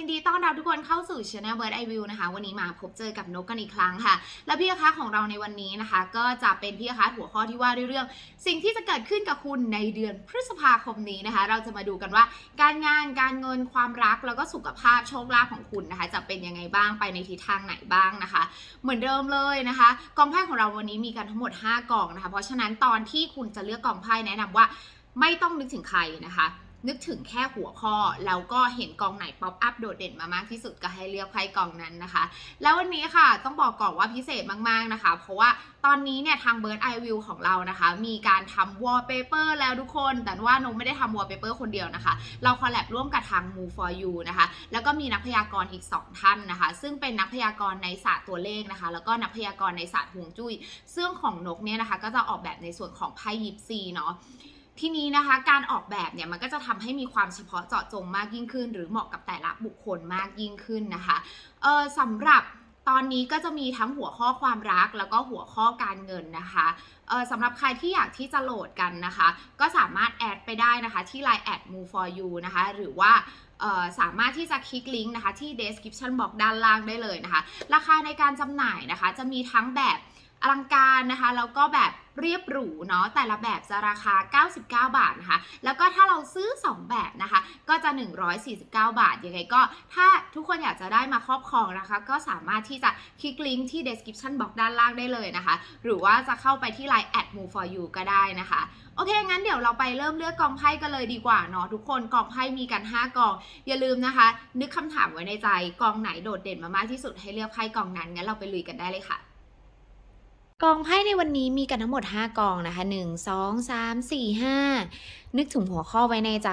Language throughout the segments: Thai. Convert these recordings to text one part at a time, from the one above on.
ยินดีต้อนรับทุกคนเข้าสู่ช anel Bird Eye View นะคะ วันนี้มาพบเจอกับนกกันอีกครั้งค่ะ และพี่คะของเราในวันนี้นะคะ ก็จะเป็นพี่คะหัวข้อที่ว่าด้วยเรื่อง สิ่งที่จะเกิดขึ้นกับคุณในเดือนพฤษภาคมนี้นะคะ เราจะมาดูกันว่า การงานการเงินความรักแล้วก็สุขภาพโชคลาภของคุณนะคะ จะเป็นยังไงบ้างไปในทิศทางไหนบ้างนะคะ เหมือนเดิมเลยนะคะกองไพ่ของเราวันนี้มีกันทั้งหมด 5กองนะคะ เพราะฉะนั้นตอนที่คุณจะเลือกกองไพ่แนะนำว่าไม่ต้องนึกถึงใครนะคะ นึกถึงแค่หัวข้อ แล้วก็เห็นกองไหนป๊อปอัพโดดเด่นมามากที่สุดก็ให้เลือกไพ่กองนั้นนะคะ แล้ววันนี้ค่ะต้องบอกก่อนว่าพิเศษมากๆนะคะ เพราะว่าตอนนี้เนี่ยทาง Bird Eye View ของเรานะคะ มีการทำ wallpaper แล้วทุกคน แต่ว่านงไม่ได้ทำ wallpaper คนเดียวนะคะ เราคอลแลบร่วมกับทาง Move for You นะคะ แล้วก็มีนักพยากรณ์อีก 2 ท่านนะคะ ซึ่งเป็นนักพยากรณ์ในศาสตร์ตัวเลขนะคะ แล้วก็นักพยากรณ์ในศาสตร์ฮวงจุ้ยซึ่งของนกเนี่ยนะคะ ก็จะออกแบบในส่วนของไพ่ยิปซีเนาะ ทีนี้นะคะการออกแบบเนี่ยมันก็จะทำให้มีความเฉพาะเจาะจงมากยิ่งขึ้น หรือเหมาะกับแต่ละบุคคลมากยิ่งขึ้นนะคะเออสำหรับตอนนี้ก็จะมีทั้งหัวข้อความรักแล้วก็หัวข้อการเงินนะคะเออสำหรับใครที่อยากที่จะโหลดกันนะคะ ก็สามารถแอดไปได้นะคะที่ Line แอด move for you นะคะหรือว่าสามารถที่จะคลิกลิงก์นะคะที่ description box ด้านล่างได้เลยนะคะ ราคาในการจำหน่ายนะคะ จะมีทั้งแบบ อลังการนะคะแล้วก็แบบเรียบหรูเนาะแต่ละแบบจะราคา 99 บาทนะคะ แล้วก็ถ้าเราซื้อ 2 แบบนะคะ ก็จะ 149 บาทยังไงก็ถ้าทุกคนอยากจะได้มาครอบครองนะคะ ก็สามารถที่จะคลิกลิงก์ที่ description box ด้านล่างได้เลยนะคะ หรือว่าจะเข้าไปที่ line at move for you ก็ได้นะคะ โอเค งั้นเดี๋ยวเราไปเริ่มเลือกกองไพ่กันเลยดีกว่าเนาะทุกคนกองไพ่มีกัน 5 กอง อย่าลืมนะคะ นึกคำถามไว้ในใจกองไหนโดดเด่นมามากที่สุดให้เลือกไพ่กองนั้นงั้นเราไปลุยกันได้เลยค่ะ กองไพ่ในวันนี้มีกันทั้งหมด 5 กองนะคะ 1 2 3 4 5 นึกถึงหัวข้อไว้ในใจ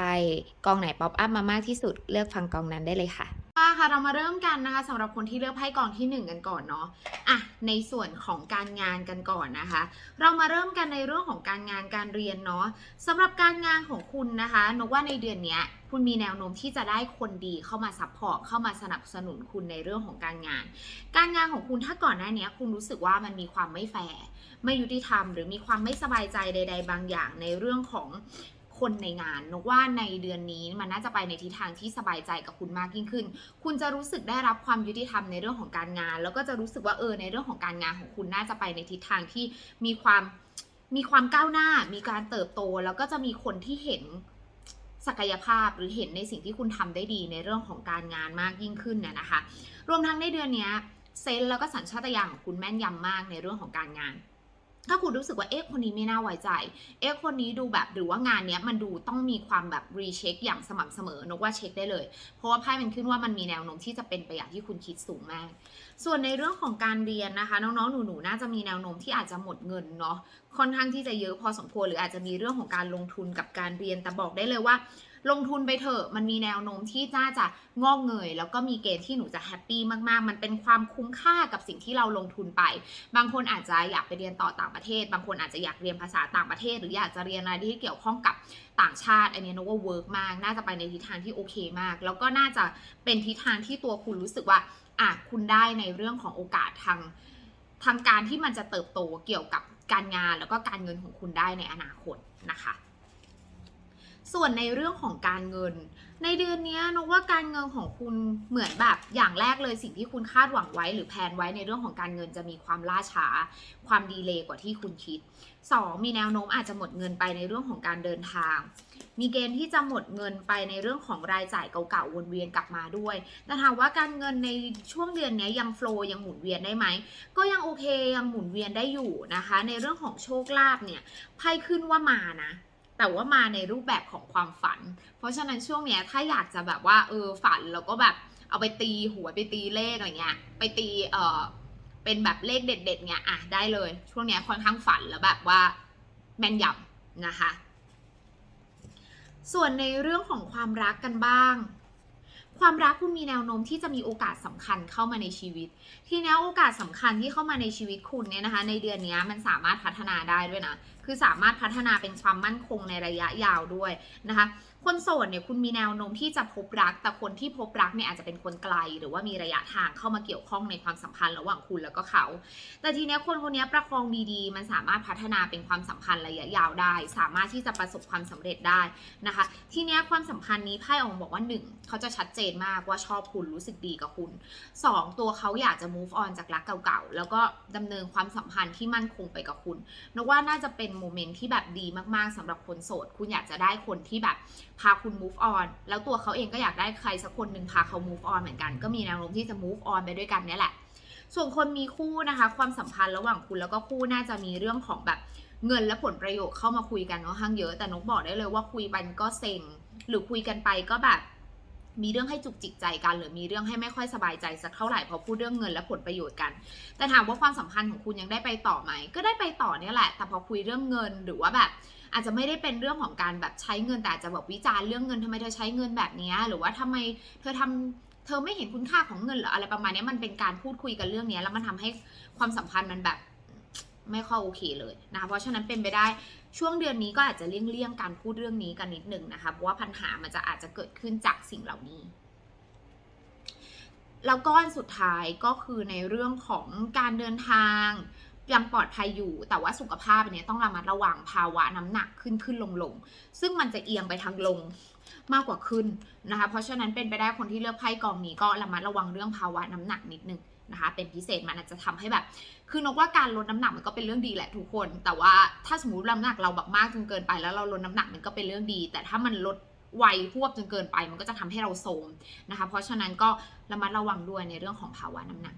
กองไหนป๊อปอัพมามากที่สุดเลือกฟังกองนั้นได้เลยค่ะ ค่ะเรามาเริ่มกันนะคะสำหรับคนที่เลือกไพ่กองที่ 1 กันก่อนเนาะอะในส่วนของการงานกันก่อนนะคะ เรามาเริ่มกันในเรื่องของการงานการเรียนเนาะสำหรับการงานของคุณนะคะนกว่าในเดือนเนี้ยคุณมีแนวโน้มที่จะได้คนดีเข้ามาซัพพอร์ตเข้ามาสนับสนุนคุณในเรื่องของการงาน การงานของคุณถ้าก่อนหน้านี้คุณรู้สึกว่ามันมีความไม่แฟร์ไม่ยุติธรรม หรือมีความไม่สบายใจใด ๆ บางอย่างในเรื่องของ คนในงานนกว่าในเดือนนี้มันน่าจะไปในทิศทางที่สบายใจกับคุณมากยิ่งขึ้น คุณจะรู้สึกได้รับความยุติธรรมในเรื่องของการงาน แล้วก็จะรู้สึกว่าเออในเรื่องของการงานของคุณน่าจะไปในทิศทางที่มีความมีความก้าวหน้า มีการเติบโต แล้วก็จะมีคนที่เห็นศักยภาพหรือเห็นในสิ่งที่คุณทำได้ดีในเรื่องของการงานมากยิ่งขึ้นน่ะนะคะ รวมทั้งในเดือนนี้เซนแล้วก็สัญชาตญาณของคุณแม่นยำมากในเรื่องของการงาน ถ้าคุณรู้สึกว่าเอ๊ะคนนี้ไม่น่าไว้ใจ เอ๊ะคนนี้ดูแบบหรือว่างานเนี้ยมันดูต้องมีความแบบรีเช็คอย่างสม่ำเสมอนกว่าเช็คได้เลย เพราะว่าไพ่มันขึ้นว่ามันมีแนวโน้มที่จะเป็นไปอย่างที่คุณคิดสูงมาก ส่วนในเรื่องของการเรียนนะคะ น้องๆ หนูๆ น่าจะมีแนวโน้มที่อาจจะหมดเงินเนาะค่อนข้างที่จะเยอะพอสมควรหรืออาจจะมีเรื่องของการลงทุนกับการเรียนแต่บอกได้เลยว่า ลงทุนไปเถอะมันมีแนวโน้มที่น่าจะงอกเงย แล้วก็มีเกณฑ์ที่หนูจะแฮปปี้มากๆ มันเป็นความคุ้มค่ากับสิ่งที่เราลงทุนไป บางคนอาจจะอยากไปเรียนต่อต่างประเทศ บางคนอาจจะอยากเรียนภาษาต่างประเทศ หรืออยากจะเรียนอะไรที่เกี่ยวข้องกับต่างชาติอันนี้นึกว่าเวิร์กมาก น่าจะไปในทิศทางที่โอเคมาก แล้วก็น่าจะเป็นทิศทางที่ตัวคุณรู้สึกว่าอะคุณได้ในเรื่องของโอกาสทางทางการที่มันจะเติบโตเกี่ยวกับการงานแล้วก็การเงินของคุณได้ในอนาคตนะคะ ส่วนในเรื่องของการเงิน ในเดือนนี้นกว่าการเงินของคุณเหมือนแบบอย่างแรกเลยสิ่งที่คุณคาดหวังไว้ หรือแผนไว้ในเรื่องของการเงินจะมีความล่าช้า ความดีเลย์กว่าที่คุณคิด 2. มีแนวโน้มอาจจะหมดเงินไปในเรื่องของการเดินทาง มีเกณฑ์ที่จะหมดเงินไปในเรื่องของรายจ่ายเก่าๆวนเวียนกลับมาด้วย แต่ถามว่าการเงินในช่วงเดือนนี้ยังโฟลยังหมุนเวียนได้ไหมก็ยังโอเคยังหมุนเวียนได้อยู่นะคะ ในเรื่องของโชคลาภเนี่ยไพ่ขึ้นว่ามานะ แต่ว่ามาในรูปแบบของความฝัน เพราะฉะนั้นช่วงเนี้ยถ้าอยากจะแบบว่าเออฝันแล้วก็แบบเอาไปตีหัวไปตีเลขอะไรเงี้ย ไปตีเออเป็นแบบเลขเด็ดๆเงี้ยอะได้เลย ช่วงเนี้ยค่อนข้างฝันแล้วแบบว่าแม่นยำนะคะ ส่วนในเรื่องของความรักกันบ้าง ความรักคุณมีแนวโน้มที่จะมีโอกาสสำคัญเข้ามาในชีวิต ทีนี้โอกาสสำคัญที่เข้ามาในชีวิตคุณเนี่ยนะคะ ในเดือนนี้มันสามารถพัฒนาได้ด้วยนะ คือสามารถพัฒนาเป็นความมั่นคงในระยะยาวด้วยนะคะคนโสดเนี่ยคุณมีแนวโน้มที่จะพบรัก แต่คนที่พบรักเนี่ยอาจจะเป็นคนไกล หรือว่ามีระยะทางเข้ามาเกี่ยวข้องในความสัมพันธ์ระหว่างคุณแล้วก็เขา แต่ทีเนี้ยคนคนนี้ประคองดีๆ มันสามารถพัฒนาเป็นความสัมพันธ์ระยะยาวได้ สามารถที่จะประสบความสำเร็จได้นะคะ ทีเนี้ยความสัมพันธ์นี้ไพ่ออกบอกว่าหนึ่งเขาจะชัดเจนมากว่าชอบคุณรู้สึกดีกับคุณสองตัวเขาอยากจะ move on จากรักเก่าๆแล้วก็ดำเนินความสัมพันธ์ที่มั่นคงไปกับคุณนึกว่าน่าจะเป็นโมเมนต์ที่แบบดีมากๆสำหรับคนโสด คุณอยากจะได้คนที่แบบพาคุณ move on แล้วตัวเขาเองก็อยากได้ใครสักคนหนึ่งพาเขา move on เหมือนกัน ก็มีแนวโน้มที่จะ move on ไปด้วยกันเนี่ยแหละ ส่วนคนมีคู่นะคะ ความสัมพันธ์ระหว่างคุณแล้วก็คู่น่าจะมีเรื่องของแบบเงินและผลประโยชน์เข้ามาคุยกันค่อนข้างเยอะ แต่นกบอกได้เลยว่าคุยไปก็เซ็ง หรือคุยกันไปก็แบบมีเรื่องให้จุกจิกใจกัน หรือมีเรื่องให้ไม่ค่อยสบายใจสักเท่าไหร่พอพูดเรื่องเงินและผลประโยชน์กัน แต่ถามว่าความสัมพันธ์ของคุณยังได้ไปต่อไหม ก็ได้ไปต่อเนี่ยแหละ แต่พอคุยเรื่องเงินหรือว่าแบบ อาจจะไม่ได้เป็นเรื่องของการแบบใช้เงินแต่อาจจะแบบวิจารณ์เรื่องเงินทำไมเธอใช้เงินแบบนี้หรือว่าทำไมเธอทำเธอไม่เห็นคุณค่าของเงินหรออะไรประมาณนี้มันเป็นการพูดคุยกันเรื่องนี้แล้วมันทำให้ความสัมพันธ์มันแบบไม่ค่อยโอเคเลยนะคะเพราะฉะนั้นเป็นไปได้ช่วงเดือนนี้ก็อาจจะเลี่ยงๆการพูดเรื่องนี้กันนิดหนึ่งนะคะเพราะว่าปัญหามันจะอาจจะเกิดขึ้นจากสิ่งเหล่านี้ แล้วก้อนสุดท้ายก็คือในเรื่องของการเดินทาง ยังปลอดภัยอยู่ แต่ว่าสุขภาพเนี่ยต้องระมัดระวังภาวะน้ำหนักขึ้นขึ้นลงลงซึ่งมันจะเอียงไปทางลงมากกว่าขึ้นนะคะ เพราะฉะนั้นเป็นไปได้คนที่เลือกไพ่กองนี้ก็ระมัดระวังเรื่องภาวะน้ำหนักนิดนึงนะคะ เป็นพิเศษมันอาจจะทำให้แบบ คือนกว่าการลดน้ำหนักมันก็เป็นเรื่องดีแหละทุกคน แต่ว่าถ้าสมมติน้ำหนักเราแบบมากจนเกินไป แล้วเราลดน้ำหนักมันก็เป็นเรื่องดี แต่ถ้ามันลดไวพวบจนเกินไป มันก็จะทำให้เราโทมนะคะ เพราะฉะนั้นก็ระมัดระวังด้วยในเรื่องของภาวะน้ำหนัก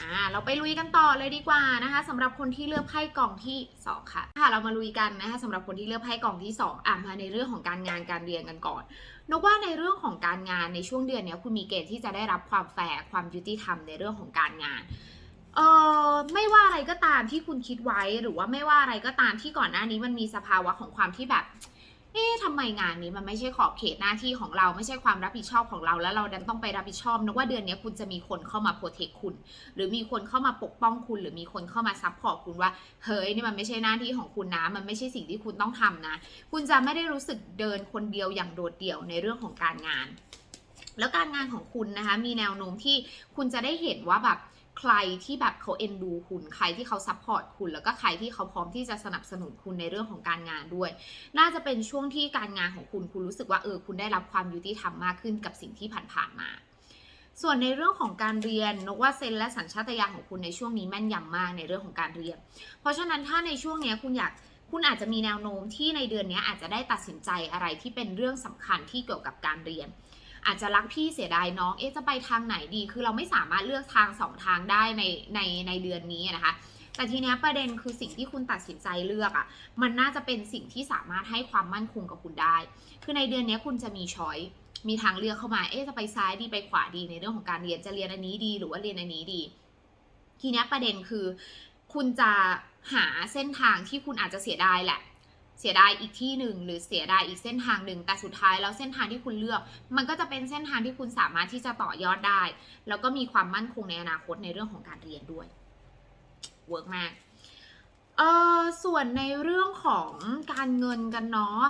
อ่าเราไปลุยกันต่อเลยดีกว่านะคะสำหรับคนที่เลือกไพ่กล่องที่สองค่ะค่ะ เรามาลุยกันนะคะสำหรับคนที่เลือกไพ่กล่องที่สองอ่ามาในเรื่องของการงานการเรียนกันก่อนนกว่าในเรื่องของการงานในช่วงเดือนนี้คุณมีเกณฑ์ที่จะได้รับความแฟร์ความยุติธรรมในเรื่องของการงานเออไม่ว่าอะไรก็ตามที่คุณคิดไว้หรือว่าไม่ว่าอะไรก็ตามที่ก่อนหน้านี้มันมีสภาวะของความที่แบบ เอ๊ะทำไมงานนี้มันไม่ใช่ขอบเขตหน้าที่ของเราไม่ใช่ความรับผิดชอบของเรา แล้วเราดันต้องไปรับผิดชอบนึกว่าเดือนนี้คุณจะมีคนเข้ามาโปรเทคคุณ หรือมีคนเข้ามาปกป้องคุณ หรือมีคนเข้ามาซัพพอร์ตคุณว่าเฮ้ยนี่มันไม่ใช่หน้าที่ของคุณนะ มันไม่ใช่สิ่งที่คุณต้องทำนะ คุณจะไม่ได้รู้สึกเดินคนเดียวอย่างโดดเดี่ยวในเรื่องของการงาน แล้วการงานของคุณนะคะมีแนวโน้มที่คุณจะได้เห็นว่าแบบ ใครที่แบบเขาเอ็นดูคุณ ใครที่เขาซัพพอร์ตคุณ แล้วก็ใครที่เขาพร้อมที่จะสนับสนุนคุณในเรื่องของการงานด้วย น่าจะเป็นช่วงที่การงานของคุณคุณรู้สึกว่าเออคุณได้รับความยุติธรรมมากขึ้นกับสิ่งที่ผ่านๆมา ส่วนในเรื่องของการเรียนนกว่าเซนและสัญชาตญาณของคุณในช่วงนี้แม่นยำมากในเรื่องของการเรียน เพราะฉะนั้นถ้าในช่วงนี้คุณอยากคุณอาจจะมีแนวโน้มที่ในเดือนนี้อาจจะได้ตัดสินใจอะไรที่เป็นเรื่องสำคัญที่เกี่ยวกับการเรียน อาจจะรักพี่เสียดายน้อง เอ๊ะจะไปทางไหนดี คือเราไม่สามารถเลือกทางสองทางได้ในในในเดือนนี้นะคะ แต่ทีเนี้ยประเด็นคือสิ่งที่คุณตัดสินใจเลือกอะ่ะ มันน่าจะเป็นสิ่งที่สามารถให้ความมั่นคงกับคุณได้ คือในเดือนนี้คุณจะมีช้อยมีทางเลือกเข้ามา เอ๊ะจะไปซ้ายดีไปขวาดีในเรื่องของการเรียน จะเรียนอันนี้ดี หรือว่าเรียนอันนี้ดี ทีเนี้ยประเด็นคือ คุณจะหาเส้นทางที่คุณอาจจะเสียดายแหละ เสียดายอีกที่หนึ่งหรือเสียดายอีกเส้นทางหนึ่งแต่สุดท้ายแล้วเส้นทางที่คุณเลือก มันก็จะเป็นเส้นทางที่คุณสามารถที่จะต่อยอดได้ แล้วก็มีความมั่นคงในอนาคตในเรื่องของการเรียนด้วยเวิร์กมากเออส่วนในเรื่องของการเงินกันเนาะ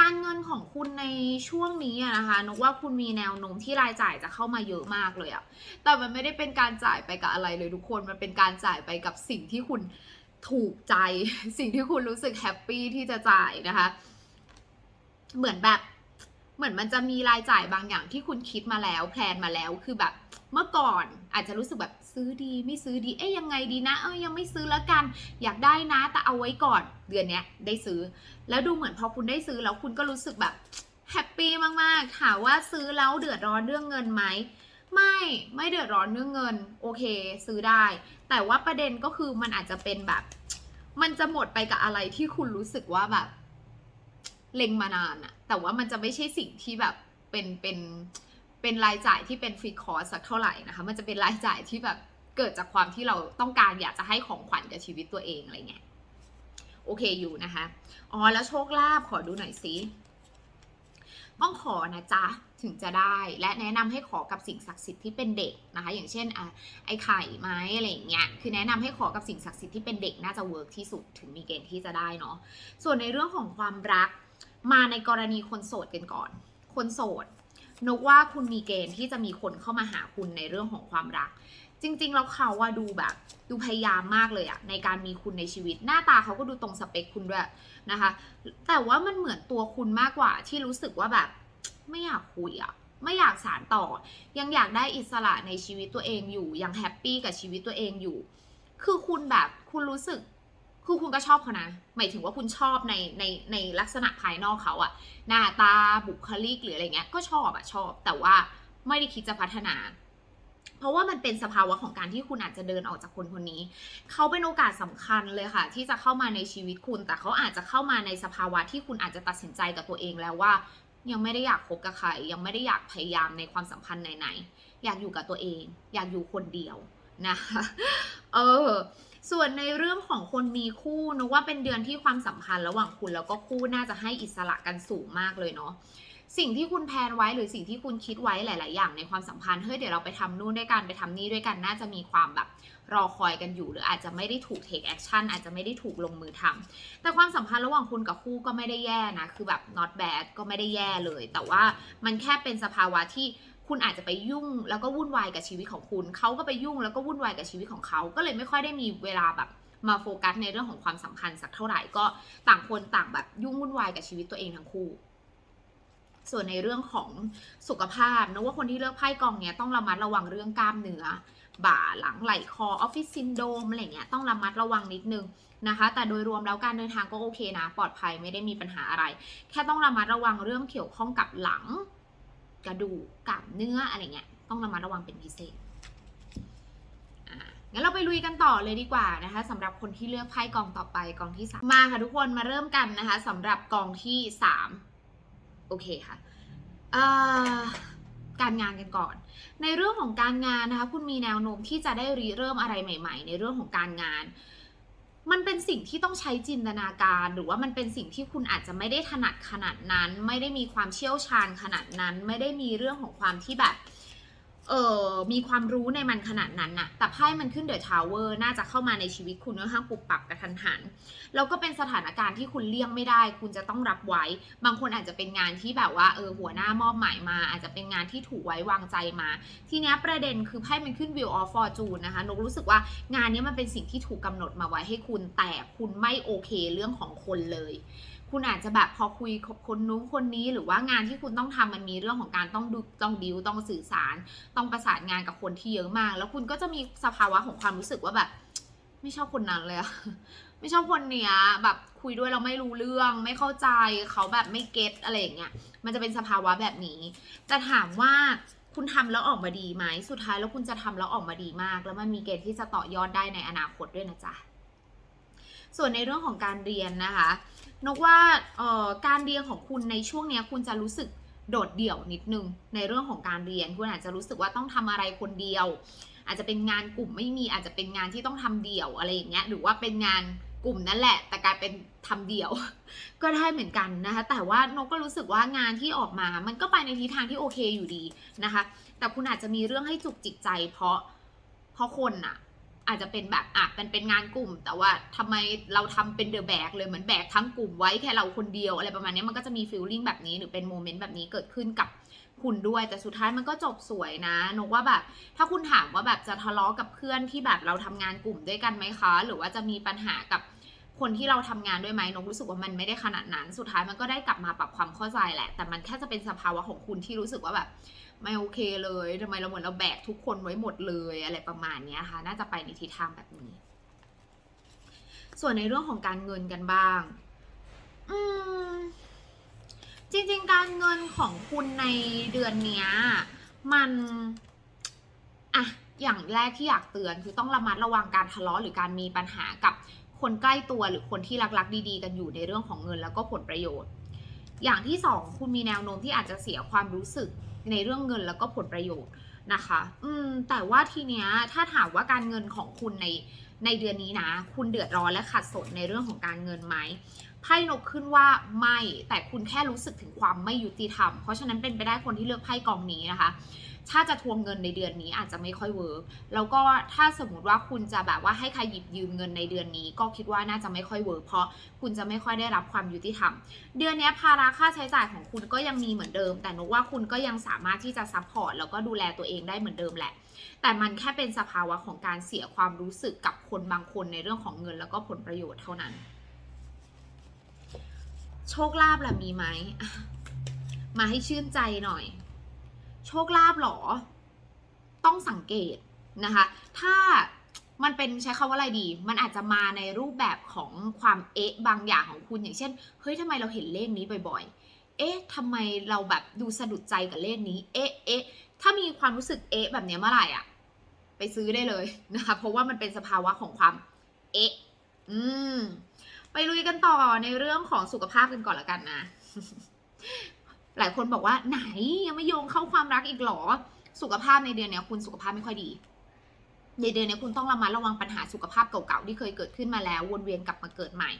การเงินของคุณในช่วงนี้อะนะคะนกว่าคุณมีแนวโน้มที่รายจ่ายจะเข้ามาเยอะมากเลยอะแต่มันไม่ได้เป็นการจ่ายไปกับอะไรเลยทุกคน มันเป็นการจ่ายไปกับสิ่งที่คุณ ถูกใจสิ่งที่คุณรู้สึกแฮปปี้ที่จะจ่ายนะคะ เหมือนแบบเหมือนมันจะมีรายจ่ายบางอย่างที่คุณคิดมาแล้วแพลนมาแล้วคือแบบเมื่อก่อนอาจจะรู้สึกแบบซื้อดีไม่ซื้อดี เอ๊ยยังไงดีนะ เอ้ยยังไม่ซื้อแล้วกัน อยากได้นะ แต่เอาไว้ก่อนเดือนเนี้ยได้ซื้อ แล้วดูเหมือนพอคุณได้ซื้อแล้วคุณก็รู้สึกแบบแฮปปี้มากๆถามว่าซื้อแล้วเดือดร้อนเรื่องเงินไหม ไม่ไม่เดือดร้อนเรื่องเงิน โอเค ซื้อได้ แต่ว่าประเด็นก็คือมันอาจจะเป็นแบบ มันจะหมดไปกับอะไรที่คุณรู้สึกว่าแบบ เล็งมานานอะแต่ว่ามันจะไม่ใช่สิ่งที่แบบเป็นเป็นเป็นรายจ่ายที่เป็นฟรีคอร์สสักเท่าไหร่นะคะ มันจะเป็นรายจ่ายที่แบบเกิดจากความที่เราต้องการอยากจะให้ของขวัญกับชีวิตตัวเองอะไรเงี้ยโอเคอยู่นะคะ อ๋อแล้วโชคลาภขอดูหน่อยสิต้องขอนะจ๊ะ ถึงจะได้และแนะนำให้ขอกับสิ่งศักดิ์สิทธิ์ที่เป็นเด็กนะคะ อย่างเช่นอไอ้ไข่ไหมอะไรอย่างเงี้ยคือแนะนำให้ขอกับสิ่งศักดิ์สิทธิ์ที่เป็นเด็กน่าจะเวิร์กที่สุดถึงมีเกณฑ์ที่จะได้เนาะส่วนในเรื่องของความรักมาในกรณีคนโสดกันก่อน คนโสดนกว่าคุณมีเกณฑ์ที่จะมีคนเข้ามาหาคุณในเรื่องของความรัก จริง ๆ แล้วเขาว่าดูแบบดูพยายามมากเลยอะในการมีคุณในชีวิต หน้าตาเขาก็ดูตรงสเปคคุณด้วยนะคะ แต่ว่ามันเหมือนตัวคุณมากกว่าที่รู้สึกว่าแบบ ไม่อยากคุยอะไม่อยากสารต่อ ยังอยากได้อิสระในชีวิตตัวเองอยู่ ยังแฮปปี้กับชีวิตตัวเองอยู่ คือคุณแบบคุณรู้สึก คือคุณก็ชอบเขานะ หมายถึงว่าคุณชอบในในในลักษณะภายนอกเขาอะหน้าตาบุคลิกหรืออะไรเงี้ย ก็ชอบอะชอบ แต่ว่าไม่ได้คิดจะพัฒนา เพราะว่ามันเป็นสภาวะของการที่คุณอาจจะเดินออกจากคนคนนี้ เขาเป็นโอกาสสำคัญเลยค่ะ ที่จะเข้ามาในชีวิตคุณ แต่เขาอาจจะเข้ามาในสภาวะที่คุณอาจจะตัดสินใจกับตัวเองแล้วว่า ยังไม่ได้อยากคบกับใคร ยังไม่ได้อยากพยายามในความสัมพันธ์ไหนๆ อยากอยู่กับตัวเอง อยากอยู่คนเดียวนะคะเออส่วนในเรื่องของคนมีคู่นึกว่าเป็นเดือนที่ความสัมพันธ์ระหว่างคุณแล้วก็คู่น่าจะให้อิสระกันสูงมากเลยเนาะสิ่งที่คุณแพลนไว้หรือสิ่งที่คุณคิดไว้หลาย ๆ อย่างในความสัมพันธ์เฮ้ยเดี๋ยวเราไปทำนู่นด้วยกันไปทำนี่ด้วยกันน่าจะมีความแบบ รอคอยกันอยู่ หรืออาจจะไม่ได้ถูก take action อาจจะไม่ได้ถูกลงมือทำแต่ความสัมพันธ์ระหว่างคุณกับคู่ก็ไม่ได้แย่นะ คือแบบ not bad ก็ไม่ได้แย่เลย แต่ว่ามันแค่เป็นสภาวะที่คุณอาจจะไปยุ่งแล้วก็วุ่นวายกับชีวิตของคุณ เขาก็ไปยุ่งแล้วก็วุ่นวายกับชีวิตของเขา ก็เลยไม่ค่อยได้มีเวลาแบบมาโฟกัสในเรื่องของความสัมพันธ์สักเท่าไหร่ก็ต่างคนต่างแบบยุ่งวุ่นวายกับชีวิตตัวเองทั้งคู่ ส่วนในเรื่องของสุขภาพนะว่าคนที่เลือกไพ่กองเนี้ยต้องระมัดระวังเรื่องกล้ามเนื้อ บ่าหลังไหล่คอออฟฟิศซินโดมอะไรเงี้ยต้องระมัดระวังนิดนึงนะคะ แต่โดยรวมแล้วการเดินทางก็โอเคนะ ปลอดภัยไม่ได้มีปัญหาอะไร แค่ต้องระมัดระวังเรื่องเกี่ยวข้องกับหลัง กระดูกกล้ามเนื้ออะไรเงี้ยต้องระมัดระวังเป็นพิเศษงั้นเราไปลุยกันต่อเลยดีกว่านะคะสำหรับคนที่เลือกไพ่กองต่อไปกองที่สามมาค่ะทุกคนมาเริ่มกันนะคะสำหรับกองที่สามโอเคค่ะเอ่อ การงานกันก่อน ในเรื่องของการงานนะคะคุณมีแนวโน้มที่จะได้ริเริ่มอะไรใหม่ ๆ ในเรื่องของการงาน มันเป็นสิ่งที่ต้องใช้จินตนาการ หรือว่ามันเป็นสิ่งที่คุณอาจจะไม่ได้ถนัดขนาดนั้น ไม่ได้มีความเชี่ยวชาญขนาดนั้น ไม่ได้มีเรื่องของความที่แบบ เออมีความรู้ในมันขนาดนั้นน่ะ แต่ไพ่มันขึ้นเดอะทาวเวอร์น่าจะเข้ามาในชีวิตคุณค่อนข้างปุบปับกระทันหัน แล้วก็เป็นสถานการณ์ที่คุณเลี่ยงไม่ได้ คุณจะต้องรับไว้ บางคนอาจจะเป็นงานที่แบบว่าเออหัวหน้ามอบหมายมา อาจจะเป็นงานที่ถูกไว้วางใจมา ทีเนี้ยประเด็นคือไพ่มันขึ้น Wheel of Fortune นะคะนกรู้สึกว่างานนี้มันเป็นสิ่งที่ถูกกำหนดมาไว้ให้คุณ แต่คุณไม่โอเคเรื่องของคนเลย คุณอาจจะแบบพอคุยกับคนนู้นคนนี้ หรือว่างานที่คุณต้องทำมันมีเรื่องของการต้องดูต้องดิวต้องสื่อสาร ต้องประสานงานกับคนที่เยอะมาก แล้วคุณก็จะมีสภาวะของความรู้สึกว่าแบบ ไม่ชอบคนนั้นเลยอะไม่ชอบคนเนี้ยแบบคุยด้วยเราไม่รู้เรื่อง ไม่เข้าใจเขาแบบไม่เก็ตอะไรอย่างเงี้ยมันจะเป็นสภาวะแบบนี้ แต่ถามว่าคุณทำแล้วออกมาดีไหมสุดท้ายแล้วคุณจะทำแล้วออกมาดีมาก แล้วมันมีเกณฑ์ที่จะต่อยอดได้ในอนาคตด้วยนะจ๊ะส่วนในเรื่องของการเรียนนะคะ นกว่าการเรียนของคุณในช่วงนี้คุณจะรู้สึกโดดเดี่ยวนิดนึงในเรื่องของการเรียนคุณอาจจะรู้สึกว่าต้องทำอะไรคนเดียว อาจจะเป็นงานกลุ่มไม่มีอาจจะเป็นงานที่ต้องทำเดี่ยวอะไรอย่างเงี้ยหรือว่าเป็นงานกลุ่มนั่นแหละ แต่กลายเป็นทำเดี่ยว ก็ได้เหมือนกันนะคะ แต่ว่านกก็รู้สึกว่างานที่ออกมา มันก็ไปในทิศทางที่โอเคอยู่ดีนะคะ แต่คุณอาจจะมีเรื่องให้จุกจิกใจเพราะเพราะคนอะ อาจจะเป็นแบบอะมันเป็นงานกลุ่ม แต่ว่าทำไมเราทำเป็นเดอะแบกเลยเหมือนแบกทั้งกลุ่มไว้แค่เราคนเดียวอะไรประมาณนี้มันก็จะมีฟีลลิ่งแบบนี้หรือเป็นโมเมนต์แบบนี้เกิดขึ้นกับคุณด้วยแต่สุดท้ายมันก็จบสวยนะนกว่าแบบ ถ้าคุณถามว่าแบบจะทะเลาะกับเพื่อนที่แบบเราทำงานกลุ่มด้วยกันไหมคะ หรือว่าจะมีปัญหากับคนที่เราทำงานด้วยไหมนกรู้สึกว่ามันไม่ได้ขนาดนั้น สุดท้ายมันก็ได้กลับมาปรับความเข้าใจแหละ แต่มันแค่จะเป็นสภาวะของคุณที่รู้สึกว่าแบบ ไม่โอเคเลยทำไมเราเหมือนเราแบกทุกคนไว้หมดเลยอะไรประมาณนี้ค่ะ น่าจะไปในทิศทางแบบนี้ ส่วนในเรื่องของการเงินกันบ้าง อืมจริงๆ การเงินของคุณในเดือนนี้มันอะอย่างแรกที่อยากเตือนคือต้องระมัดระวังการทะเลาะหรือการมีปัญหากับคนใกล้ตัวหรือคนที่รักๆดี ๆ กันอยู่ในเรื่องของเงินแล้วก็ผลประโยชน์ อย่างที่สองคุณมีแนวโน้มที่อาจจะเสียความรู้สึกในเรื่องเงินแล้วก็ผลประโยชน์นะคะ อืม แต่ว่าทีเนี้ยถ้าถามว่าการเงินของคุณในในเดือนนี้นะ คุณเดือดร้อนและขัดสนในเรื่องของการเงินไหมไพ่นกขึ้นว่าไม่แต่คุณแค่รู้สึกถึงความไม่ยุติธรรม เพราะฉะนั้นเป็นไปได้คนที่เลือกไพ่กองนี้นะคะ ถ้าจะทวงเงินในเดือนนี้อาจจะไม่ค่อยเวิร์กแล้วก็ถ้าสมมติว่าคุณจะแบบว่าให้ใครหยิบยืมเงินในเดือนนี้ ก็คิดว่าน่าจะไม่ค่อยเวิร์กเพราะคุณจะไม่ค่อยได้รับความยุติธรรม เดือนนี้ภาระค่าใช้จ่ายของคุณก็ยังมีเหมือนเดิม แต่นกว่าคุณก็ยังสามารถที่จะซัพพอร์ตแล้วก็ดูแลตัวเองได้เหมือนเดิมแหละ แต่มันแค่เป็นสภาวะของการเสียความรู้สึกกับคนบางคนในเรื่องของเงินแล้วก็ผลประโยชน์เท่านั้น โชคลาภล่ะมีไหมมาให้ชื่นใจหน่อย โชคลาภหรอ ต้องสังเกตนะคะ ถ้ามันเป็นใช้คาว่าอะไรดี มันอาจจะมาในรูปแบบของความเอ๊ะบางอย่างของคุณอย่างเช่น เฮ้ยทำไมเราเห็นเลขนี้บ่อยๆ เอ๊ะทำไมเราแบบดูสะดุดใจกับเลขนี้ เอ๊ะเอ๊ะถ้ามีความรู้สึกเอ๊ะแบบนี้เมื่อไหร่อะ ไปซื้อได้เลยนะคะ เพราะว่ามันเป็นสภาวะของความเอ๊ะ อืม ไปลุยกันต่อในเรื่องของสุขภาพกันก่อนละกันนะ หลายคนบอกว่าไหนยังไม่โยงเข้าความรักอีกหรอ สุขภาพในเดือนนี้คุณสุขภาพไม่ค่อยดี ในเดือนนี้คุณต้องระมัดระวังปัญหาสุขภาพเก่าๆที่เคยเกิดขึ้นมาแล้ว วนเวียนกลับมาเกิดใหม่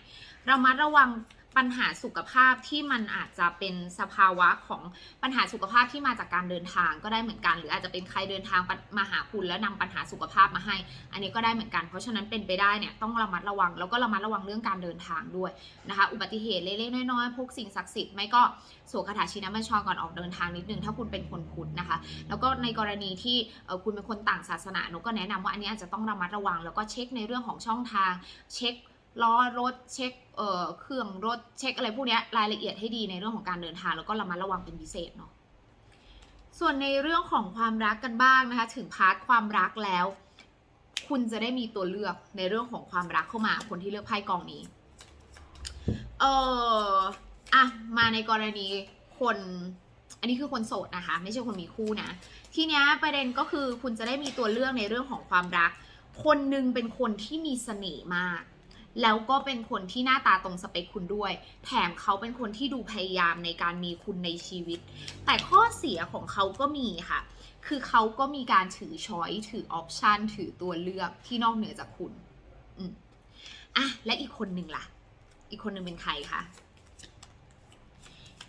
ระมัดระวัง ปัญหาสุขภาพที่มันอาจจะเป็นสภาวะของปัญหาสุขภาพที่มาจากการเดินทางก็ได้เหมือนกัน หรืออาจจะเป็นใครเดินทางมาหาคุณแล้วนำปัญหาสุขภาพมาให้ อันนี้ก็ได้เหมือนกัน เพราะฉะนั้นเป็นไปได้เนี่ยต้องระมัดระวังแล้วก็ระมัดระวังเรื่องการเดินทางด้วยนะคะอุบัติเหตุเล็กๆน้อยๆพกสิ่งศักดิ์สิทธิ์ไม่ก็สวดคาถาชินบัญชรก่อนออกเดินทางนิดนึงถ้าคุณเป็นคนพุทธนะคะ แล้วก็ในกรณีที่คุณเป็นคนต่างศาสนาหนูก็แนะนำว่าอันนี้อาจจะต้องระมัดระวัง แล้วก็เช็คในเรื่องของช่องทางเช็ค ล้อรถเช็คเอ่อเครื่องรถเช็คอะไรพวกนี้รายละเอียดให้ดีในเรื่องของการเดินทางแล้วก็ระมัดระวังเป็นพิเศษเนาะส่วนในเรื่องของความรักกันบ้างนะคะถึงพาร์ทความรักแล้ว คุณจะได้มีตัวเลือกในเรื่องของความรักเข้ามาคนที่เลือกไพ่กองนี้เอออะมาในกรณีคน อันนี้คือคนโสดนะคะ ไม่ใช่คนมีคู่นะ ทีเนี้ยประเด็นก็คือคุณจะได้มีตัวเลือกในเรื่องของความรัก คนหนึ่งเป็นคนที่มีเสน่ห์มาก แล้วก็เป็นคนที่หน้าตาตรงสเปคคุณด้วย แถมเขาเป็นคนที่ดูพยายามในการมีคุณในชีวิต แต่ข้อเสียของเขาก็มีค่ะ คือเขาก็มีการถือช้อยถือออปชันถือตัวเลือกที่นอกเหนือจากคุณอืมอะและอีกคนหนึ่งล่ะ อีกคนหนึ่งเป็นใครคะ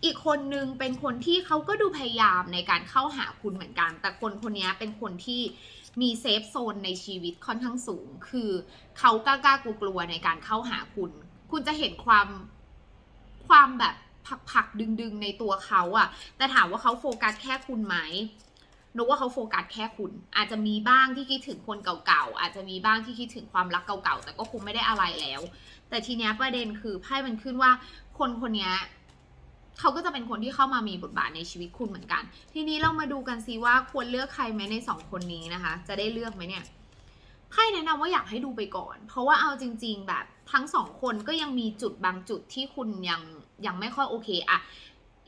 อีกคนนึงเป็นคนที่เขาก็ดูพยายามในการเข้าหาคุณเหมือนกัน แต่คนคนนี้เป็นคนที่ มีเซฟโซนในชีวิตค่อนข้างสูง คือเขากล้ากล้ากลัวในการเข้าหาคุณ คุณจะเห็นความความแบบผักๆดึงๆในตัวเขาอะแต่ถามว่าเขาโฟกัสแค่คุณไหมนึกว่าเขาโฟกัสแค่คุณ อาจจะมีบ้างที่คิดถึงคนเก่าๆ อาจจะมีบ้างที่คิดถึงความรักเก่าๆ แต่ก็คงไม่ได้อะไรแล้ว แต่ทีเนี้ยประเด็นคือไพ่มันขึ้นว่าคนคนเนี้ย เขาก็จะเป็นคนที่เข้ามามีบทบาทในชีวิตคุณเหมือนกัน ทีนี้เรามาดูกันซิว่าควรเลือกใครไหมในสองคนนี้นะคะ จะได้เลือกไหมเนี่ยไพ่แนะนำว่าอยากให้ดูไปก่อน เพราะว่าเอาจริง ๆ แบบทั้งสองคนก็ยังมีจุดบางจุดที่คุณยังยังไม่ค่อยโอเคอะ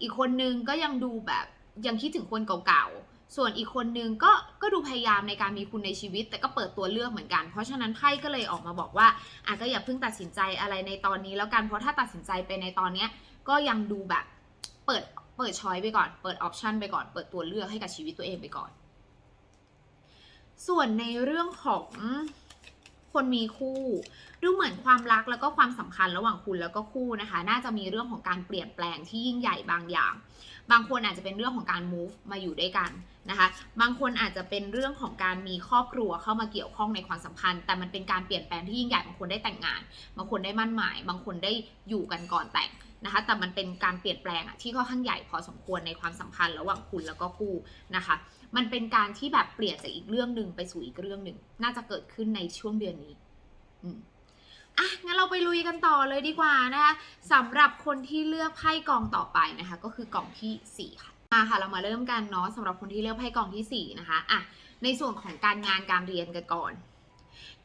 อีกคนนึงก็ยังดูแบบยังคิดถึงคนเก่าๆ ส่วนอีกคนนึงก็ก็ดูพยายามในการมีคุณในชีวิต แต่ก็เปิดตัวเลือกเหมือนกัน เพราะฉะนั้นไพ่ก็เลยออกมาบอกว่าอาจจะอย่าเพิ่งตัดสินใจอะไรในตอนนี้แล้วกันเพราะถ้าตัดสินใจไปในตอนเนี้ยก็ยังดูแบบ เปิดเปิดช้อยไปก่อน เปิดออปชันไปก่อน เปิดตัวเลือกให้กับชีวิตตัวเองไปก่อน ส่วนในเรื่องของคนมีคู่ ดูเหมือนความรักแล้วก็ความสัมพันธ์ระหว่างคุณแล้วก็คู่นะคะ น่าจะมีเรื่องของการเปลี่ยนแปลงที่ยิ่งใหญ่บางอย่าง บางคนอาจจะเป็นเรื่องของการ move มาอยู่ด้วยกันนะคะ บางคนอาจจะเป็นเรื่องของการมีครอบครัวเข้ามาเกี่ยวข้องในความสัมพันธ์ แต่มันเป็นการเปลี่ยนแปลงที่ยิ่งใหญ่ บางคนได้แต่งงาน บางคนได้มั่นหมาย บางคนได้อยู่กันก่อนแต่ง นะคะ แต่มันเป็นการเปลี่ยนแปลงอะที่ค่อนข้างใหญ่พอสมควรในความสัมพันธ์ระหว่างคุณแล้วก็คู่นะคะ มันเป็นการที่แบบเปลี่ยนจากอีกเรื่องหนึ่งไปสู่อีกเรื่องหนึ่ง น่าจะเกิดขึ้นในช่วงเดือนนี้อะงั้นเราไปลุยกันต่อเลยดีกว่านะคะสำหรับคนที่เลือกไพ่กองต่อไปนะคะ ก็คือกองที่ 4 ค่ะมาค่ะเรามาเริ่มกันเนาะสำหรับคนที่เลือกไพ่กองทีสี่4 นะคะอะในส่วนของการงานการเรียนกันก่อน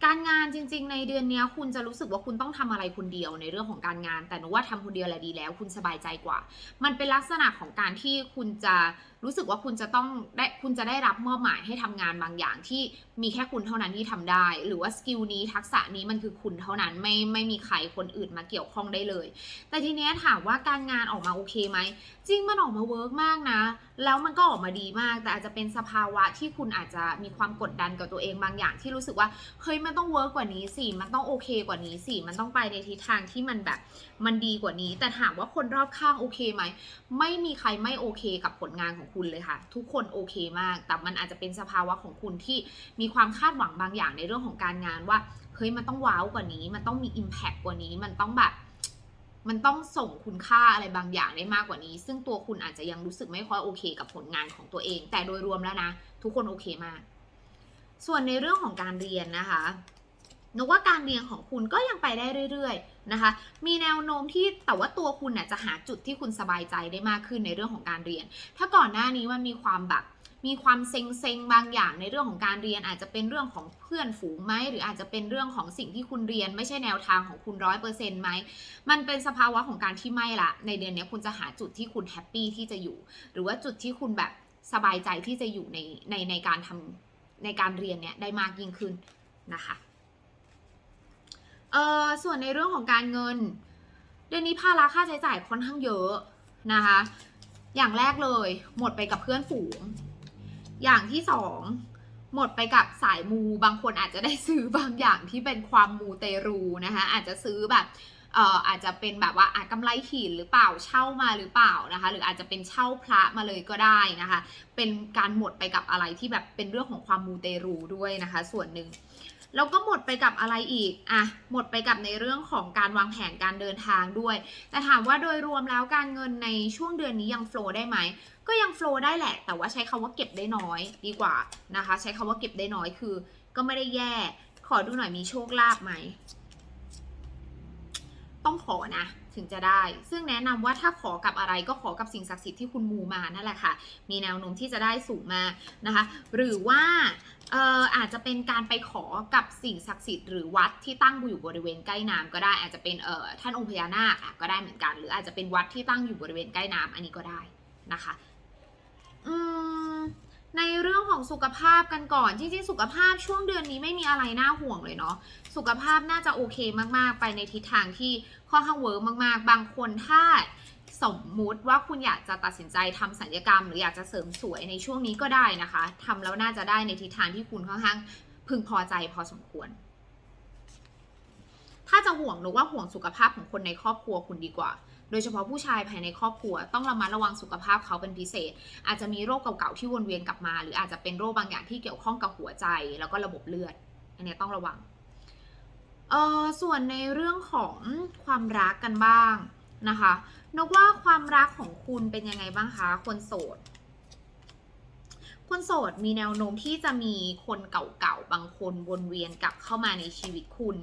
การงานจริง ๆ ในเดือนนี้คุณจะรู้สึกว่าคุณต้องทำอะไรคนเดียวในเรื่องของการงาน แต่หนูว่าทำคนเดียวแหละดีแล้ว คุณสบายใจกว่า มันเป็นลักษณะของการที่คุณจะรู้สึกว่าคุณจะต้องได้คุณจะได้รับมอบหมายให้ทำงานบางอย่างที่มีแค่คุณเท่านั้นที่ทำได้ หรือว่าสกิลนี้ทักษะนี้มันคือคุณเท่านั้นไม่ไม่มีใครคนอื่นมาเกี่ยวข้องได้เลย แต่ทีเนี้ยถามว่าการงานออกมาโอเคไหมจริงมันออกมาเวิร์กมากนะ แล้วมันก็ออกมาดีมาก แต่อาจจะเป็นสภาวะที่คุณอาจจะมีความกดดันกับตัวเองบางอย่างที่รู้สึกว่าเฮ้ยมันต้องเวิร์กกว่านี้สิมันต้องโอเคกว่านี้สิมันต้องไปในทิศทางที่มันแบบมันดีกว่านี้ แต่ถามว่าคนรอบข้างโอเคไหมไม่มีใครไม่โอเคกับผลงานของคุณเลยค่ะ ทุกคนโอเคมาก แต่มันอาจจะเป็นสภาวะของคุณที่มีความคาดหวังบางอย่างในเรื่องของการงานว่าเฮ้ยมันต้องว้าวกว่านี้ มันต้องมี Impact กว่านี้มันต้องแบบมันต้องส่งคุณค่าอะไรบางอย่างได้มากกว่านี้ ซึ่งตัวคุณอาจจะยังรู้สึกไม่ค่อยโอเค กับผลงานของตัวเอง แต่โดยรวมแล้วนะ ทุกคนโอเคมาก ส่วนในเรื่องของการเรียนนะคะนึกว่าการเรียนของคุณก็ยังไปได้เรื่อย ๆนะคะ มีแนวโน้มที่แต่ว่าตัวคุณน่ะจะหาจุดที่คุณสบายใจได้มากขึ้นในเรื่องของการเรียน ถ้าก่อนหน้านี้มันมีความแบบมีความเซ็งเซ็งๆบางอย่างในเรื่องของการเรียนอาจจะเป็นเรื่องของเพื่อนฝูงไหมหรืออาจจะเป็นเรื่องของสิ่งที่คุณเรียน ไม่ใช่แนวทางของคุณร้อยเปอร์เซ็นต์ไหมมันเป็นสภาวะของการที่ไม่ละในเดือนนี้คุณจะหาจุดที่คุณแฮปปี้ที่จะอยู่ หรือว่าจุดที่คุณแบบสบายใจที่จะอยู่ในในในการทำ ในการเรียนเนี้ยได้มากยิ่งขึ้นนะคะเออส่วนในเรื่องของการเงิน เดือนนี้ภาระค่าใช้จ่ายค่อนข้างเยอะนะคะ อย่างแรกเลยหมดไปกับเพื่อนฝูง อย่างที่สองหมดไปกับสายมูบางคนอาจจะได้ซื้อบางอย่างที่เป็นความมูเตรูนะคะอาจจะซื้อแบบ เอ่ออาจจะเป็นแบบว่าอาจกำไรหินหรือเปล่าเช่ามาหรือเปล่านะคะ หรืออาจจะเป็นเช่าพระมาเลยก็ได้นะคะ เป็นการหมดไปกับอะไรที่แบบเป็นเรื่องของความมูเตรูด้วยนะคะ ส่วนหนึ่งแล้วก็หมดไปกับอะไรอีก อะ หมดไปกับในเรื่องของการวางแผนการเดินทางด้วย แต่ถามว่าโดยรวมแล้วการเงินในช่วงเดือนนี้ยังโฟล์ได้ไหม ก็ยังโฟล์ได้แหละ แต่ว่าใช้คำว่าเก็บได้น้อยดีกว่านะคะ ใช้คำว่าเก็บได้น้อยคือ ก็ไม่ได้แย่ ขอดูหน่อยมีโชคลาภไหม ต้องขอนะ ถึงจะได้ ซึ่งแนะนำว่าถ้าขอกับอะไรก็ขอกับสิ่งศักดิ์สิทธิ์ที่คุณมูมานั่นแหละค่ะ มีแนวโน้มที่จะได้สูงมากนะคะ หรือว่าเอ่ออาจจะเป็นการไปขอกับสิ่งศักดิ์สิทธิ์หรือวัดที่ตั้งอยู่บริเวณใกล้น้ำก็ได้อาจจะเป็นเอ่อท่านองค์พญานาคก็ได้เหมือนกัน หรืออาจจะเป็นวัดที่ตั้งอยู่บริเวณใกล้น้ำอันนี้ก็ได้นะคะ อืม ในเรื่องของสุขภาพกันก่อน จริงๆ สุขภาพช่วงเดือนนี้ไม่มีอะไรน่าห่วงเลยเนาะ สุขภาพน่าจะโอเคมากๆ ไปในทิศทางที่ค่อนข้างเวิร์กมากๆ บางคนถ้าสมมุติว่าคุณอยากจะตัดสินใจทำศัลยกรรม หรืออยากจะเสริมสวยในช่วงนี้ก็ได้นะคะทำแล้วน่าจะได้ในทิศทางที่คุณค่อนข้างพึงพอใจพอสมควร ถ้าจะห่วงหรือว่าห่วงสุขภาพของคนในครอบครัวคุณดีกว่า โดยเฉพาะผู้ชายภายในครอบครัว ต้องระมัดระวังสุขภาพเขาเป็นพิเศษ อาจจะมีโรคเก่าๆที่วนเวียนกลับมา หรืออาจจะเป็นโรคบางอย่างที่เกี่ยวข้องกับหัวใจ แล้วก็ระบบเลือด อันนี้ต้องระวังเออส่วนในเรื่องของความรักกันบ้างนะคะนกว่าความรักของคุณเป็นยังไงบ้างคะคนโสด คนโสดมีแนวโน้มที่จะมีคนเก่าๆ บางคนวนเวียนกลับเข้ามาในชีวิตคุณ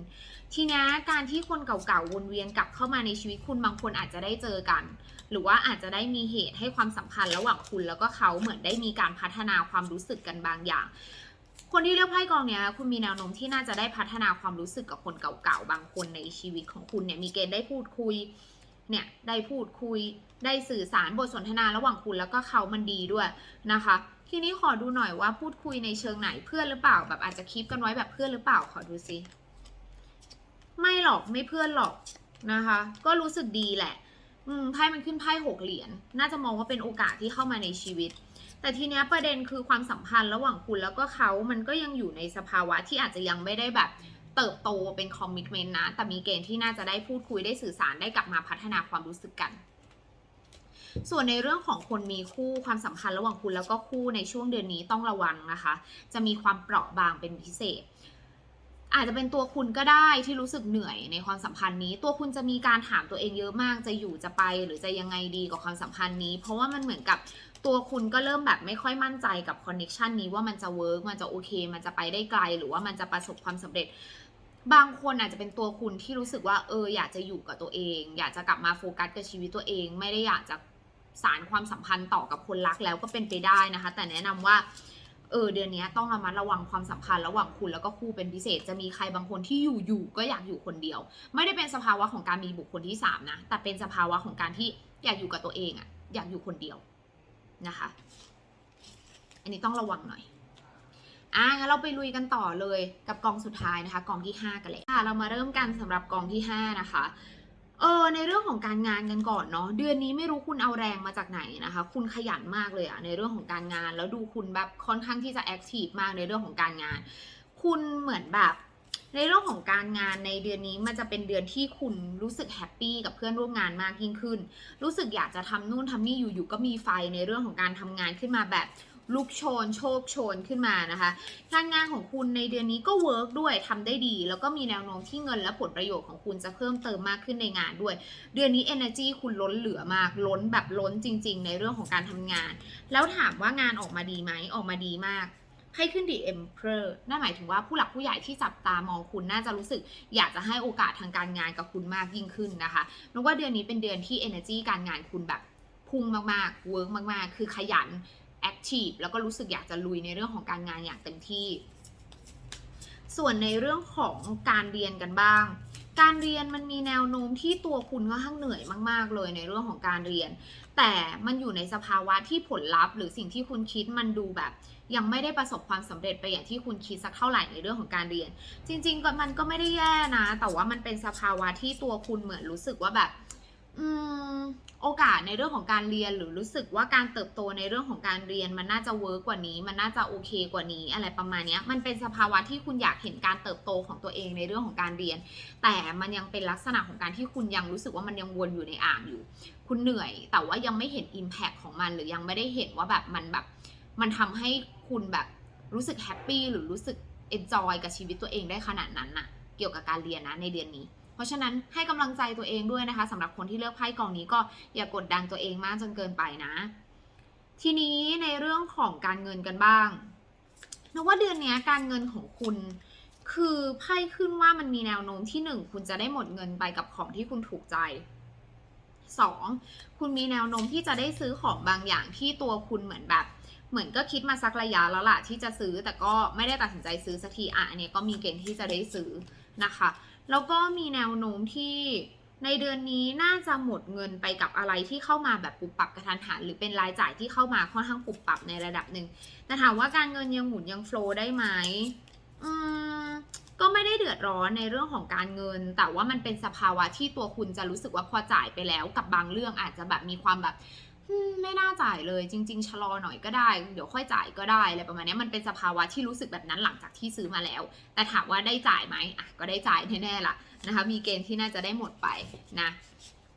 ทีนี้การที่คนเก่าๆ วนเวียนกลับเข้ามาในชีวิตคุณ บางคนอาจจะได้เจอกัน หรือว่าอาจจะได้มีเหตุให้ความสัมพันธ์ระหว่างคุณแล้วก็เขาเหมือนได้มีการพัฒนาความรู้สึกกันบางอย่าง คนที่เลือกไพ่กองเนี้ยคุณมีแนวโน้มที่น่าจะได้พัฒนาความรู้สึกกับคนเก่าๆ บางคนในชีวิตของคุณเนี่ยมีเกณฑ์ได้พูดคุยเนี่ยได้พูดคุยได้สื่อสารบทสนทนาระหว่างคุณแล้วก็เขามันดีด้วยนะคะ ทีนี้ขอดูหน่อยว่าพูดคุยในเชิงไหนเพื่อนหรือเปล่าแบบอาจจะคลิปกันไว้แบบเพื่อนหรือเปล่าขอดูซิไม่หรอกไม่เพื่อนหรอกนะคะ ก็รู้สึกดีแหละ อืมไพ่มันขึ้นไพ่หกเหรียญน่าจะมองว่าเป็นโอกาสที่เข้ามาในชีวิต แต่ทีเนี้ยประเด็นคือความสัมพันธ์ระหว่างคุณแล้วก็เขามันก็ยังอยู่ในสภาวะที่อาจจะยังไม่ได้แบบเติบโตเป็นคอมมิชเมนต์นะ แต่มีเกณฑ์ที่น่าจะได้พูดคุยได้สื่อสารได้กลับมาพัฒนาความรู้สึกกัน ส่วนในเรื่องของคนมีคู่ความสัมพันธ์ระหว่างคุณแล้วก็คู่ในช่วงเดือนนี้ต้องระวังนะคะ จะมีความเปราะบางเป็นพิเศษ อาจจะเป็นตัวคุณก็ได้ที่รู้สึกเหนื่อยในความสัมพันธ์นี้ ตัวคุณจะมีการถามตัวเองเยอะมากจะอยู่จะไป หรือจะยังไงดีกับความสัมพันธ์นี้ เพราะว่ามันเหมือนกับตัวคุณก็เริ่มแบบไม่ค่อยมั่นใจกับคอนเน็ชันนี้ว่ามันจะเวิร์กมันจะโอเค มันจะไปได้ไกล หรือว่ามันจะประสบความสำเร็จ บางคนอาจจะเป็นตัวคุณที่รู้สึกว่าเอออยากจะอยู่กับตัวเอง อยากจะกลับมาโฟกัสกับชีวิตตัวเอง ไม่ได้อยากจะ สารความสัมพันธ์ต่อกับคนรักแล้วก็เป็นไปได้นะคะ แต่แนะนำว่าเออเดือนนี้ต้องระมัดระวังความสัมพันธ์ระหว่างคุณแล้วก็คู่เป็นพิเศษจะมีใครบางคนที่อยู่อยู่ก็อยากอยู่คนเดียว ไม่ได้เป็นสภาวะของการมีบุคคลที่สามนะแต่เป็นสภาวะของการที่อยากอยู่กับตัวเองอะอยากอยู่คนเดียวนะคะ อันนี้ต้องระวังหน่อยอะงั้นเราไปลุยกันต่อเลยกับกองสุดท้ายนะคะ กองที่ 5 กันเลยค่ะเรามาเริ่มกันสำหรับกองที่ 5 นะคะ เออในเรื่องของการงานกันก่อนเนาะเดือนนี้ไม่รู้คุณเอาแรงมาจากไหนนะคะ คุณขยันมากเลยอะในเรื่องของการงาน แล้วดูคุณแบบค่อนข้างที่จะแอคทีฟมากในเรื่องของการงาน คุณเหมือนแบบ ในเรื่องของการงานในเดือนนี้มันจะเป็นเดือนที่คุณรู้สึกแฮปปี้กับเพื่อนร่วมงานมากยิ่งขึ้น รู้สึกอยากจะทำนู่นทำนี่อยู่ๆก็มีไฟในเรื่องของการทำงานขึ้นมาแบบ ลุกโชนโชคโชนขึ้นมานะคะการงานของคุณในเดือนนี้ก็เวิร์กด้วยทำได้ดี แล้วก็มีแนวโน้มที่เงินและผลประโยชน์ของคุณจะเพิ่มเติมมากขึ้นในงานด้วย เดือนนี้ energy คุณล้นเหลือมาก ล้นแบบล้นจริง ๆ ในเรื่องของการทำงาน แล้วถามว่างานออกมาดีไหมออกมาดีมากให้ขึ้น The Emperor นั่นหมายถึงว่าผู้หลักผู้ใหญ่ที่จับตามองคุณน่าจะรู้สึก อยากจะให้โอกาสทางการงานกับคุณมากยิ่งขึ้นนะคะนึกว่าเดือนนี้เป็นเดือนที่ energy การงานคุณแบบพุ่งมากๆเวิร์กมากๆ คือขยัน active แล้วก็รู้สึกอยากจะลุยในเรื่องของการงานอย่างเต็มที่ ส่วนในเรื่องของการเรียนกันบ้าง การเรียนมันมีแนวโน้มที่ตัวคุณค่อนข้างเหนื่อยมาก ๆ เลยในเรื่องของการเรียน แต่มันอยู่ในสภาวะที่ผลลัพธ์ หรือสิ่งที่คุณคิดมันดูแบบยังไม่ได้ประสบความสำเร็จไปอย่างที่คุณคิดสักเท่าไหร่ในเรื่องของการเรียน จริง ๆ ก็มันก็ไม่ได้แย่นะ แต่ว่ามันเป็นสภาวะที่ตัวคุณเหมือนรู้สึกว่าแบบ โอกาสในเรื่องของการเรียนหรือรู้สึกว่าการเติบโตในเรื่องของการเรียนมันน่าจะเวิร์กกว่านี้ มันน่าจะโอเคกว่านี้ อะไรประมาณนี้มันเป็นสภาวะที่คุณอยากเห็นการเติบโตของตัวเองในเรื่องของการเรียน แต่มันยังเป็นลักษณะของการที่คุณยังรู้สึกว่ามันยังวนอยู่ในอ่างอยู่ คุณเหนื่อย แต่ว่ายังไม่เห็น Impact ของมัน หรือยังไม่ได้เห็นว่าแบบมันแบบมันทำให้คุณแบบรู้สึกแฮปปี้หรือรู้สึก enjoy กับชีวิตตัวเองได้ขนาดนั้นน่ะ เกี่ยวกับการเรียนนะในเดือนนี้ ราะฉะนั้นให้กำลังใจตัวเองด้วยนะคะสำหรับคนที่เลือกไพ่กองนี้ก็อย่ากดดันตัวเองมากจนเกินไปนะ ทีนี้ในเรื่องของการเงินกันบ้างนึกว่าเดือนนี้การเงินของคุณคือไพ่ขึ้นว่ามันมีแนวโน้มที่หนึ่งคุณจะได้หมดเงินไปกับของที่คุณถูกใจสองคุณมีแนวโน้มที่จะได้ซื้อของบางอย่างที่ตัวคุณเหมือนแบบ เหมือนก็คิดมาสักระยะแล้วล่ะที่จะซื้อแต่ก็ไม่ได้ตัดสินใจซื้อสักทีอะอันนี้ก็มีเกณฑ์ที่จะได้ซื้อนะคะ แล้วก็มีแนวโน้มที่ในเดือนนี้น่าจะหมดเงินไปกับอะไรที่เข้ามาแบบปุบปับกระทันหันหรือเป็นรายจ่ายที่เข้ามาค่อนข้างปุบปับในระดับหนึ่งแต่ถามว่าการเงินยังหมุนยังโฟล์ได้ไหมอืมก็ไม่ได้เดือดร้อนในเรื่องของการเงิน แต่ว่ามันเป็นสภาวะที่ตัวคุณจะรู้สึกว่าพอจ่ายไปแล้วกับบางเรื่องอาจจะแบบมีความแบบ ไม่น่าจ่ายเลยจริง ๆ ชะลอหน่อยก็ได้ เดี๋ยวค่อยจ่ายก็ได้อะไรประมาณนี้มันเป็นสภาวะที่รู้สึกแบบนั้นหลังจากที่ซื้อมาแล้ว แต่ถามว่าได้จ่ายไหมอะก็ได้จ่ายแน่ๆล่ะนะคะ มีเกณฑ์ที่น่าจะได้หมดไปนะ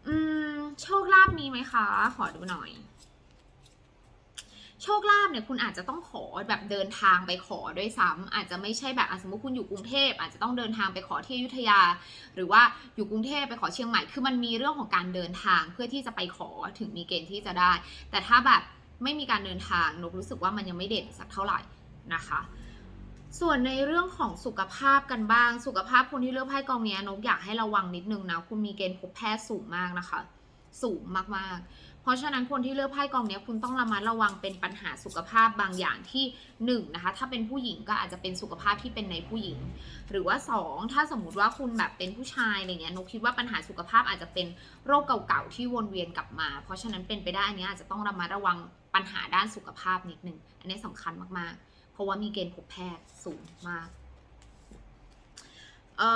อืมโชคลาภมีไหมคะ ขอดูหน่อย โชคลาภเนี่ยคุณอาจจะต้องขอแบบเดินทางไปขอด้วยซ้ำอาจจะไม่ใช่แบบสมมติคุณอยู่กรุงเทพอาจจะต้องเดินทางไปขอที่อยุธยา หรือว่าอยู่กรุงเทพไปขอเชียงใหม่คือมันมีเรื่องของการเดินทางเพื่อที่จะไปขอถึงมีเกณฑ์ที่จะได้ แต่ถ้าแบบไม่มีการเดินทางนกรู้สึกว่ามันยังไม่เด่นสักเท่าไหร่นะคะ ส่วนในเรื่องของสุขภาพกันบ้าง สุขภาพคนที่เลือกไพ่กองเนี้ยนกอยากให้ระวังนิดนึงนะคุณมีเกณฑ์พบแพทย์สูงมากนะคะ สูงมากๆ เพราะฉะนั้นคนที่เลือกไพ่กองนี้คุณต้องระมัดระวังเป็นปัญหาสุขภาพบางอย่างที่หนึ่งนะคะถ้าเป็นผู้หญิงก็อาจจะเป็นสุขภาพที่เป็นในผู้หญิง หรือว่าสองถ้าสมมุติว่าคุณแบบเป็นผู้ชายอะไรเงี้ยนกคิดว่าปัญหาสุขภาพอาจจะเป็นโรคเก่าๆที่วนเวียนกลับมา เพราะฉะนั้นเป็นไปได้อันเนี้ยอาจจะต้องระมัดระวังปัญหาด้านสุขภาพนิดนึงอันนี้สำคัญมากๆ เพราะว่ามีเกณฑ์พบแพทย์สูงมาก เอ่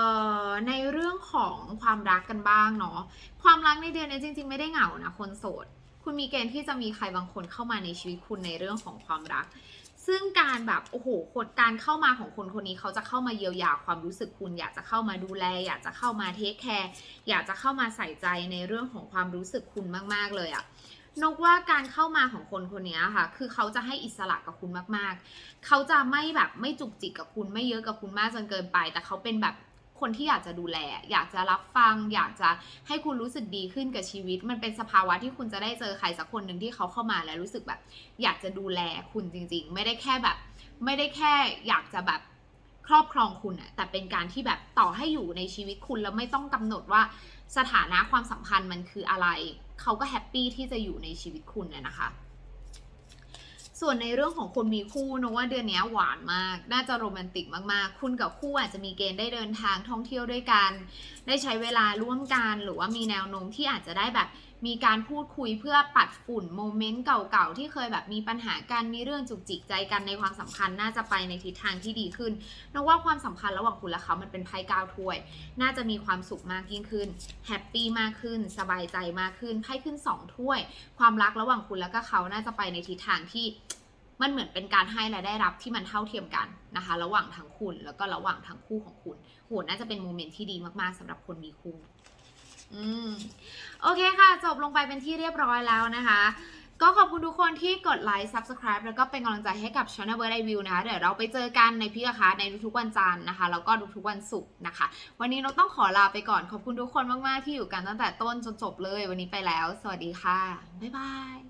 อในเรื่อง ของความรักกันบ้างเนาะความรักในเดือนนี้จริง ๆ ไม่ได้เหงานะคนโสด คุณมีเกณฑ์ที่จะมีใครบางคนเข้ามาในชีวิตคุณในเรื่องของความรัก ซึ่งการแบบโอ้โหคนการเข้ามาของคนคนนี้เขาจะเข้ามาเยียวยาความรู้สึกคุณ อยากจะเข้ามาดูแล อยากจะเข้ามาเทคแคร์อยากจะเข้ามาใส่ใจในเรื่องของความรู้สึกคุณมากๆเลยอะนกว่าการเข้ามาของคนคนนี้ค่ะ คือเขาจะให้อิสระกับคุณมากๆ เขาจะไม่แบบไม่จุกจิกกับคุณไม่เยอะกับคุณมากจนเกินไป แต่เขาเป็นแบบ คนที่อยากจะดูแล อยากจะรับฟัง อยากจะให้คุณรู้สึกดีขึ้นกับชีวิต มันเป็นสภาวะที่คุณจะได้เจอใครสักคนหนึ่งที่เขาเข้ามาแล้วรู้สึกแบบ อยากจะดูแลคุณจริง ๆ ไม่ได้แค่แบบ ไม่ได้แค่อยากจะแบบครอบครองคุณอะแต่เป็นการที่แบบต่อให้อยู่ในชีวิตคุณแล้วไม่ต้องกำหนดว่าสถานะความสัมพันธ์มันคืออะไร เขาก็แฮปปี้ที่จะอยู่ในชีวิตคุณน่ะนะคะ ส่วนในเรื่องของคนมีคู่นกว่าเดือนนี้หวานมาก น่าจะโรแมนติกมากๆ คุณกับคู่อาจจะมีเกณฑ์ได้เดินทางท่องเที่ยวด้วยกัน ได้ใช้เวลาร่วมกัน หรือว่ามีแนวโน้มที่อาจจะได้แบบ มีการพูดคุยเพื่อปัดฝุ่นโมเมนต์เก่าๆที่เคยแบบมีปัญหากันมีเรื่องจุกจิกใจกันในความสัมพันธ์น่าจะไปในทิศทางที่ดีขึ้นนึกว่าความสัมพันธ์ระหว่างคุณและเขามันเป็นไพ่ก้าวถ้วย น่าจะมีความสุขมากยิ่งขึ้นแฮปปี้มากขึ้น สบายใจมากขึ้นไพ่ขึ้น2ถ้วย ความรักระหว่างคุณแล้วก็เขาน่าจะไปในทิศทางที่มันเหมือนเป็นการให้และได้รับที่มันเท่าเทียมกันนะคะ ระหว่างทั้งคุณแล้วก็ระหว่างทั้งคู่ของคุณโหน่าจะเป็นโมเมนต์ที่ดีมากๆสำหรับคนมีคู่ อืมโอเคค่ะ จบลงไปเป็นที่เรียบร้อยแล้วนะคะ ก็ขอบคุณทุกคนที่กดไลค์ Subscribe แล้วก็เป็นกำลังใจให้กับ Channel Bird Review นะคะ เดี๋ยวเราไปเจอกันในพี่กะคะในทุกๆวันจันทร์นะคะ แล้วก็ทุกๆวันศุกร์นะคะ วันนี้เราต้องขอลาไปก่อนขอบคุณทุกคนมากๆที่อยู่กันตั้งแต่ต้นจนจบเลย วันนี้ไปแล้ว สวัสดีค่ะ บ๊ายบาย